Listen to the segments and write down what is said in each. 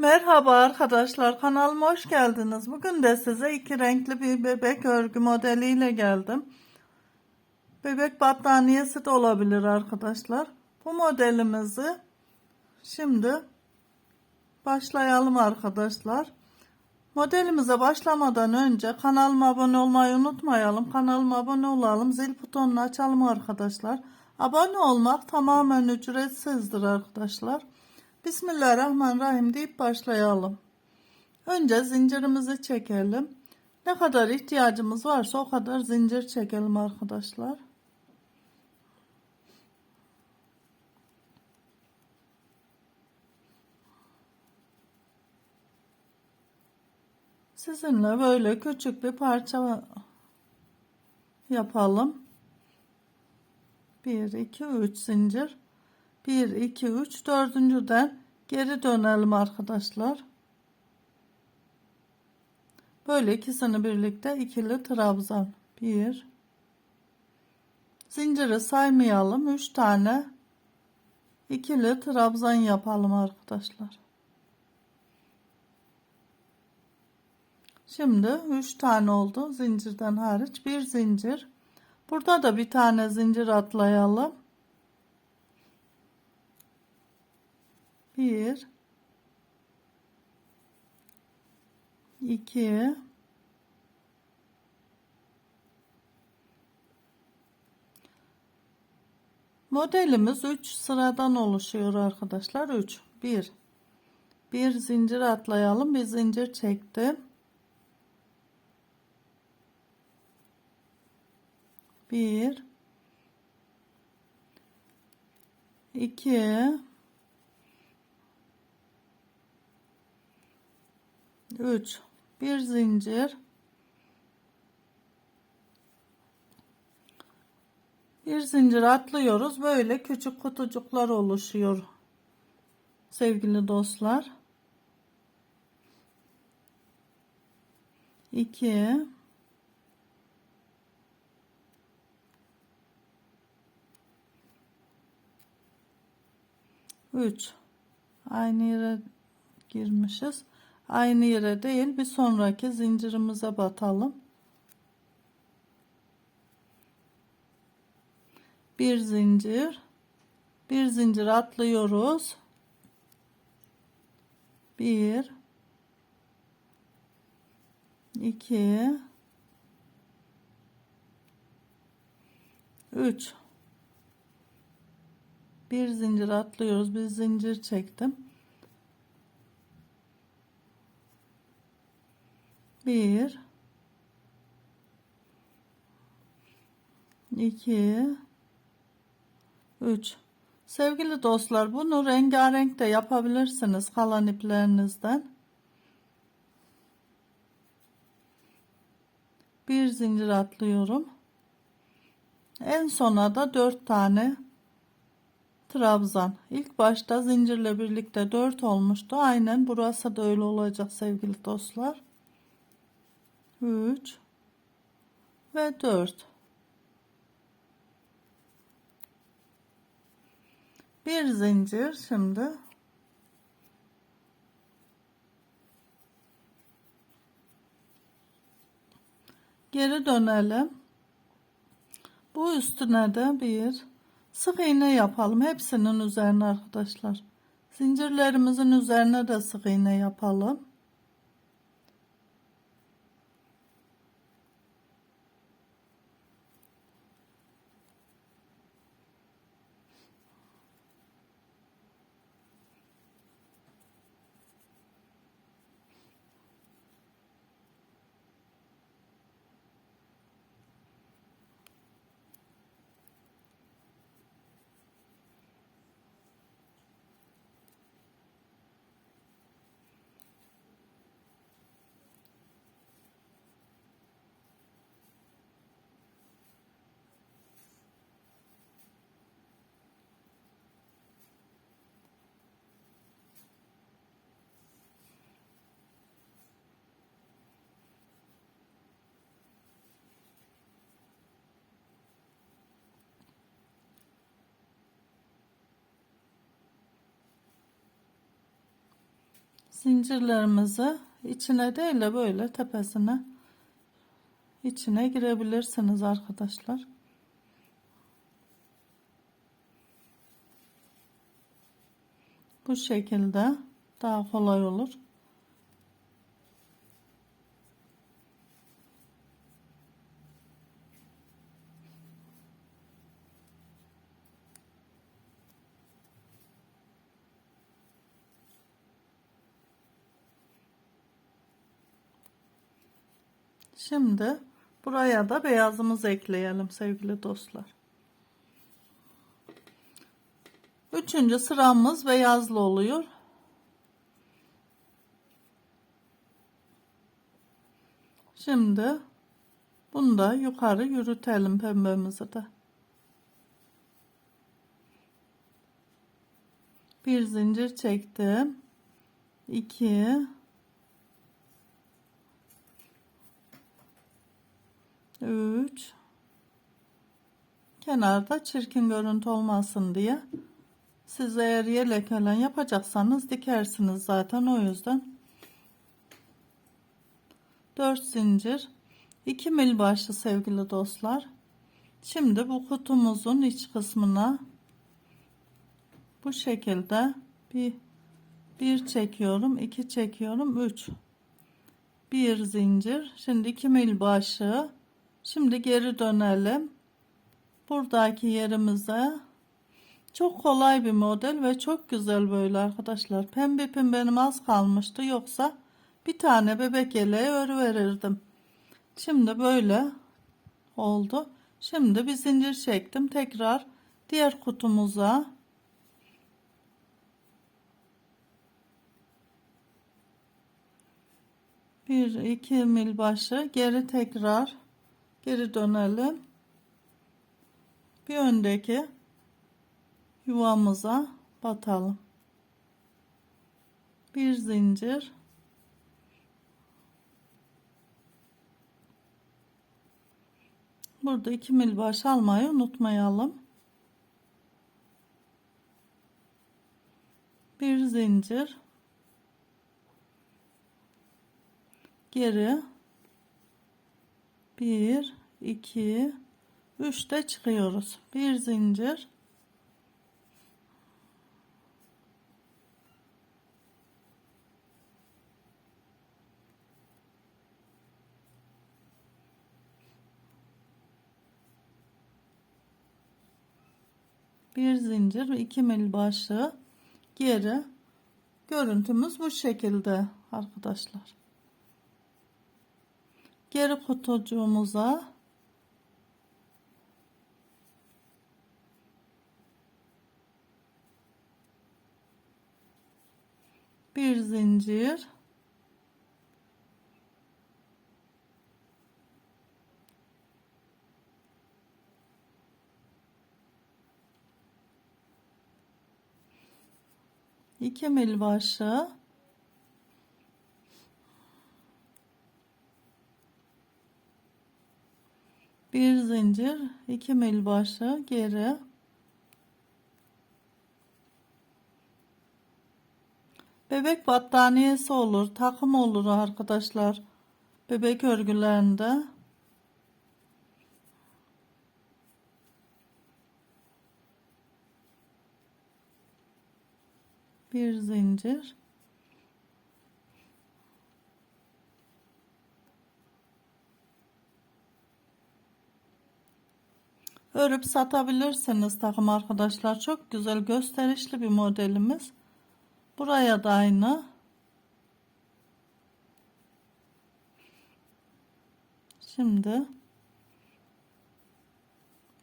Merhaba arkadaşlar kanalıma hoş geldiniz. Bugün de size iki renkli bir bebek örgü modeliyle geldim. Bebek battaniyesi de olabilir arkadaşlar. Bu modelimizi şimdi başlayalım arkadaşlar. Modelimize başlamadan önce kanalıma abone olmayı unutmayalım. Kanalıma abone olalım. Zil butonunu açalım arkadaşlar. Abone olmak tamamen ücretsizdir arkadaşlar. Bismillahirrahmanirrahim deyip başlayalım. Önce zincirimizi çekelim. Ne kadar ihtiyacımız varsa o kadar zincir çekelim arkadaşlar. Sizinle böyle küçük bir parça yapalım. 1 2 3 zincir 1 2 3 dördüncüden geri dönelim arkadaşlar. Böyle ikisini birlikte ikili trabzan 1 zinciri saymayalım 3 tane ikili trabzan yapalım arkadaşlar. Şimdi 3 tane oldu zincirden hariç bir zincir. Burada da bir tane zincir atlayalım. 1 2 Modelimiz 3 sıradan oluşuyor arkadaşlar. 3 1 bir zincir atlayalım. Bir zincir çektim. 1 2 3 bir zincir. Bir zincir atlıyoruz. Böyle küçük kutucuklar oluşuyor. Sevgili dostlar. 2 3 aynı yere girmişiz aynı yere değil bir sonraki zincirimize batalım. Bir zincir bir zincir atlıyoruz. Bir iki üç. Bir zincir atlıyoruz bir zincir çektim bir. İki. Üç. Sevgili dostlar bunu rengarenk de yapabilirsiniz kalan iplerinizden. Bir zincir atlıyorum. En sona da dört tane trabzan. İlk başta zincirle birlikte 4 olmuştu. Aynen burası da öyle olacak sevgili dostlar 3 ve 4 bir zincir şimdi. Geri dönelim. Bu üstüne de bir sık iğne yapalım. Hepsinin üzerine arkadaşlar. Zincirlerimizin üzerine de sık iğne yapalım zincirlerimizi içine değil de böyle tepesine içine girebilirsiniz arkadaşlar. Bu şekilde daha kolay olur. Şimdi buraya da beyazımızı ekleyelim sevgili dostlar. Üçüncü sıramız beyazlı oluyor. Şimdi bunu da yukarı yürütelim pembemizi de. Bir zincir çektim. 2 3 kenarda çirkin görüntü olmasın diye. Siz eğer yelek falan yapacaksanız dikersiniz zaten o yüzden. 4 zincir. 2 mil başı sevgili dostlar. Şimdi bu kutumuzun iç kısmına bu şekilde bir bir çekiyorum iki çekiyorum 3 bir zincir. Şimdi 2 mil başı Şimdi geri dönelim. Buradaki yerimize çok kolay bir model ve çok güzel böyle arkadaşlar. Pembe ipim benim az kalmıştı. Yoksa bir tane bebek yeleği örü verirdim. Şimdi böyle oldu. Şimdi bir zincir çektim. Tekrar diğer kutumuza bir iki mil başı geri tekrar geri dönelim. Bir öndeki yuvamıza batalım. Bir zincir. Burada iki mil baş almayı unutmayalım. Bir zincir. Geri 1 2 3 de çıkıyoruz. Bir zincir. Bir zincir ve iki mil başı geri. Görüntümüz bu şekilde arkadaşlar geri kutucuğumuza. Bir zincir. İki mil başı bir zincir iki mil başı geri. Bebek battaniyesi olur takım olur arkadaşlar. Bebek örgülerinde. Bir zincir örüp satabilirsiniz takım arkadaşlar. Çok güzel gösterişli bir modelimiz. Buraya da aynı. Şimdi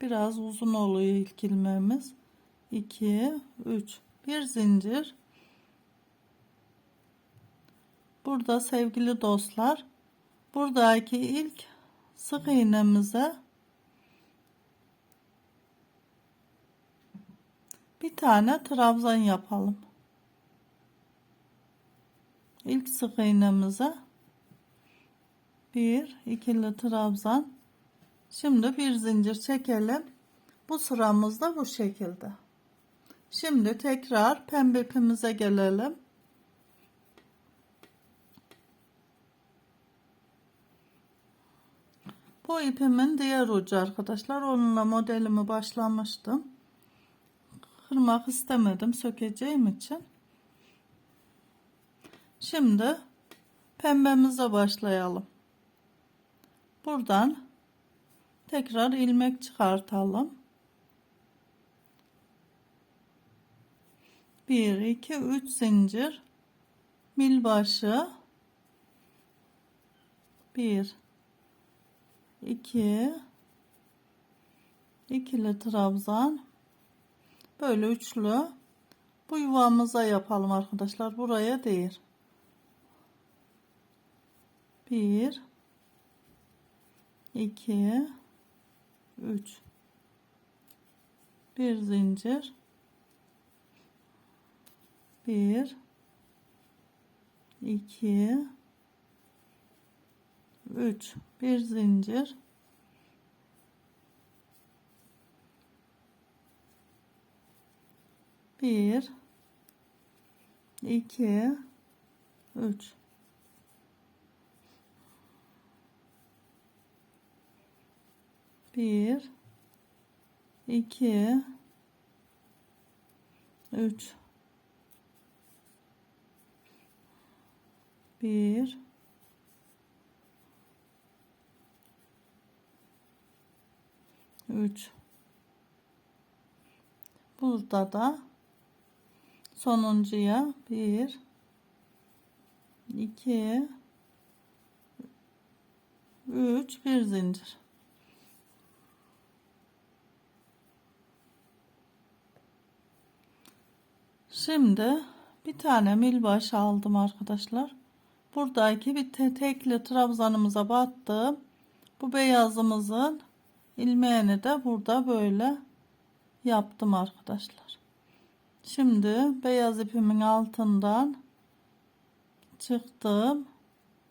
biraz uzun oluyor ilk ilmeğimiz. 2 3 bir zincir. Burada sevgili dostlar buradaki ilk sık iğnemize Bir tane trabzan yapalım. İlk sık iğnemize bir ikili trabzan. Şimdi bir zincir çekelim. Bu sıramız da bu şekilde. Şimdi tekrar pembe ipimize gelelim. Bu ipimin diğer ucu arkadaşlar. Onunla modelimi başlamıştım. Kırmak istemedim sökeceğim için. Şimdi pembemize başlayalım. Buradan tekrar ilmek çıkartalım. 1 2 3 zincir mil başı 1 2 ikili trabzan böyle üçlü bu yuvamıza yapalım arkadaşlar. Buraya değil. 1 2 3 bir zincir. 1 2 3 bir zincir bir. İki. Üç. Bir. İki. Üç. Bir. Üç. Burada da sonuncuya bir iki üç bir zincir. Şimdi bir tane milbaş aldım arkadaşlar. Buradaki bir te tekli trabzanımıza battım. Bu beyazımızın ilmeğini de burada böyle yaptım arkadaşlar şimdi beyaz ipimin altından çıktım.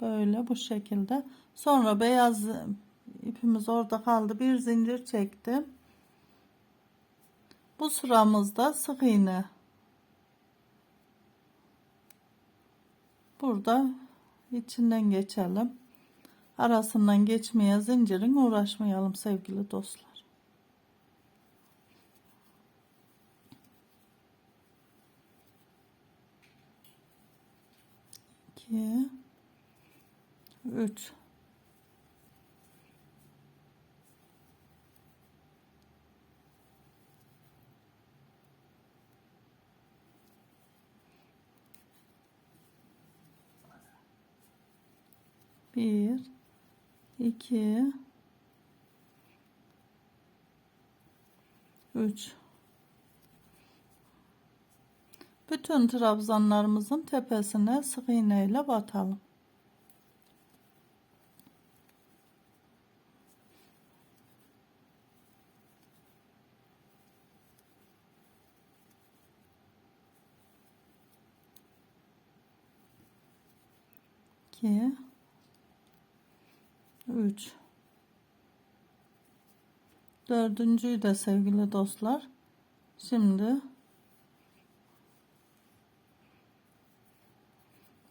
Böyle bu şekilde. Sonra beyaz ipimiz orada kaldı. Bir zincir çektim. Bu sıramızda sık iğne. Burada içinden geçelim. Arasından geçmeye zincirin uğraşmayalım sevgili dostlar 2 3 bir. İki. Üç bütün trabzanlarımızın tepesine sık iğne ile batalım. İki, üç, dördüncüyü de sevgili dostlar. Şimdi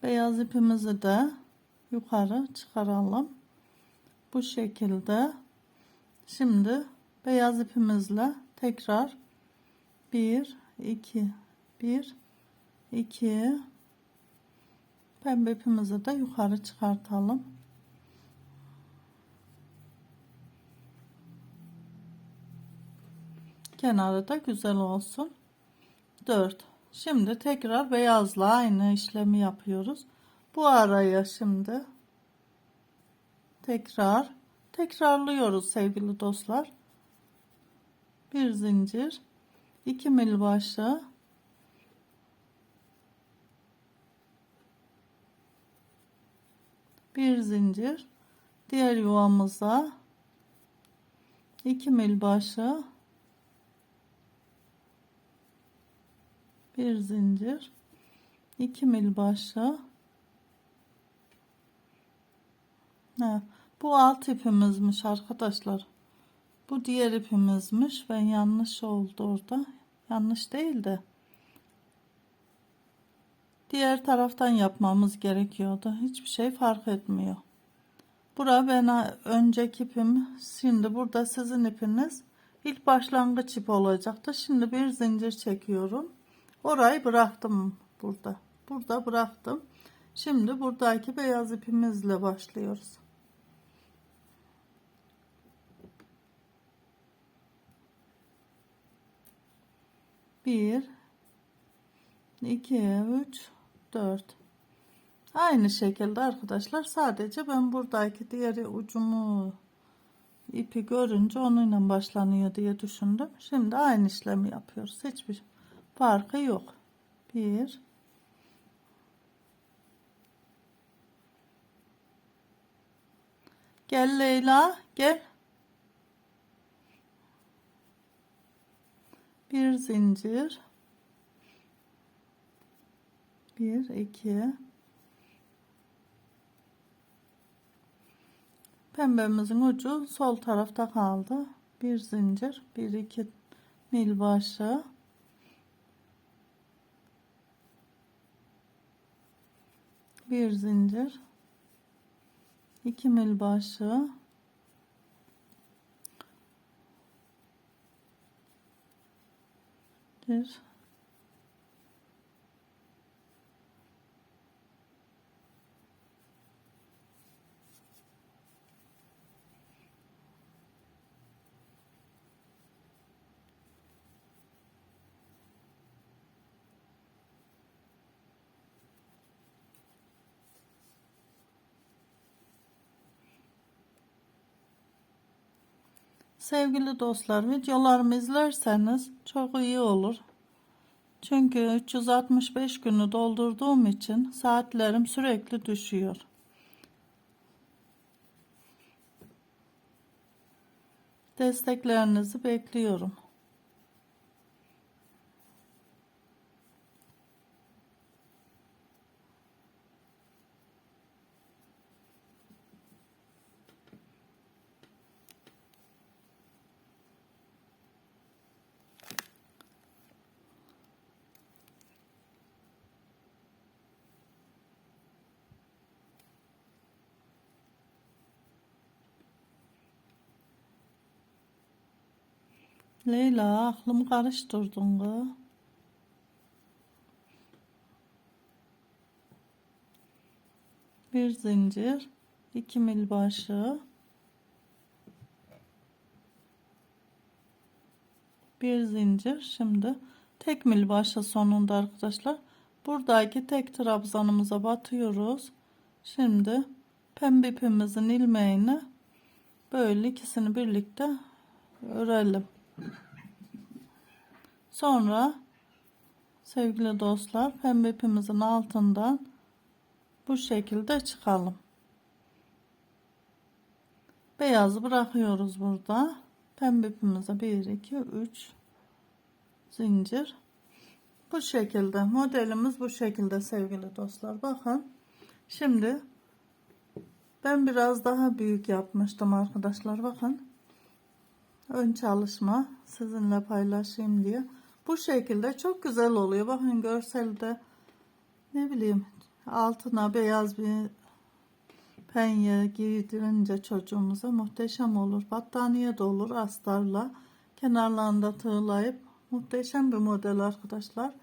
beyaz ipimizi de yukarı çıkaralım. Bu şekilde. Şimdi beyaz ipimizle tekrar 1 2 1 2 pembe ipimizi de yukarı çıkartalım. Kenarı da güzel olsun. 4 Şimdi tekrar beyazla aynı işlemi yapıyoruz. Bu araya şimdi tekrar tekrarlıyoruz sevgili dostlar. Bir zincir, iki mil başı, bir zincir, diğer yuvamıza iki mil başı bir zincir 2 mil başa ha, bu alt ipimizmiş arkadaşlar bu diğer ipimizmiş ben yanlış oldu orada yanlış değil de diğer taraftan yapmamız gerekiyordu hiçbir şey fark etmiyor Bura ben önceki ipim. Şimdi burada sizin ipiniz. İlk başlangıç ip olacaktı. Şimdi bir zincir çekiyorum. Orayı bıraktım burada. Burada bıraktım. Şimdi buradaki beyaz ipimizle başlıyoruz. Bir, iki, üç, dört. Aynı şekilde arkadaşlar sadece ben buradaki diğer ucumu ipi görünce onunla başlanıyor diye düşündüm. Şimdi aynı işlemi yapıyoruz. Hiçbir farkı yok. Bir, Gel Leyla, gel. Bir zincir. Bir, iki. Pembemizin ucu sol tarafta kaldı. Bir zincir, bir iki mil başı. Bir zincir. 2 mil başı bir Sevgili dostlar videolarımı izlerseniz çok iyi olur. Çünkü 365 günü doldurduğum için saatlerim sürekli düşüyor. Desteklerinizi bekliyorum. Leyla aklımı karıştırdın kız. Bir zincir, iki mil başı, bir zincir. Şimdi tek mil başı sonunda arkadaşlar. Buradaki tek trabzanımıza batıyoruz. Şimdi pembe ipimizin ilmeğini böyle ikisini birlikte örelim. Sonra sevgili dostlar pembe ipimizin altından bu şekilde çıkalım. Beyazı bırakıyoruz burada. Pembe ipimize 1 2 3 zincir. Bu şekilde modelimiz bu şekilde sevgili dostlar. Bakın. Şimdi ben biraz daha büyük yapmıştım arkadaşlar. Bakın. Ön çalışma sizinle paylaşayım diye. Bu şekilde çok güzel oluyor. Bakın görselde ne bileyim altına beyaz bir penye giydirince çocuğumuza muhteşem olur. Battaniye de olur astarla. Kenarlarında tığlayıp muhteşem bir model arkadaşlar.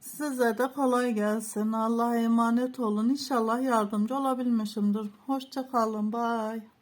Size de kolay gelsin. Allah'a emanet olun. İnşallah yardımcı olabilmişimdir. Hoşça kalın. Bye.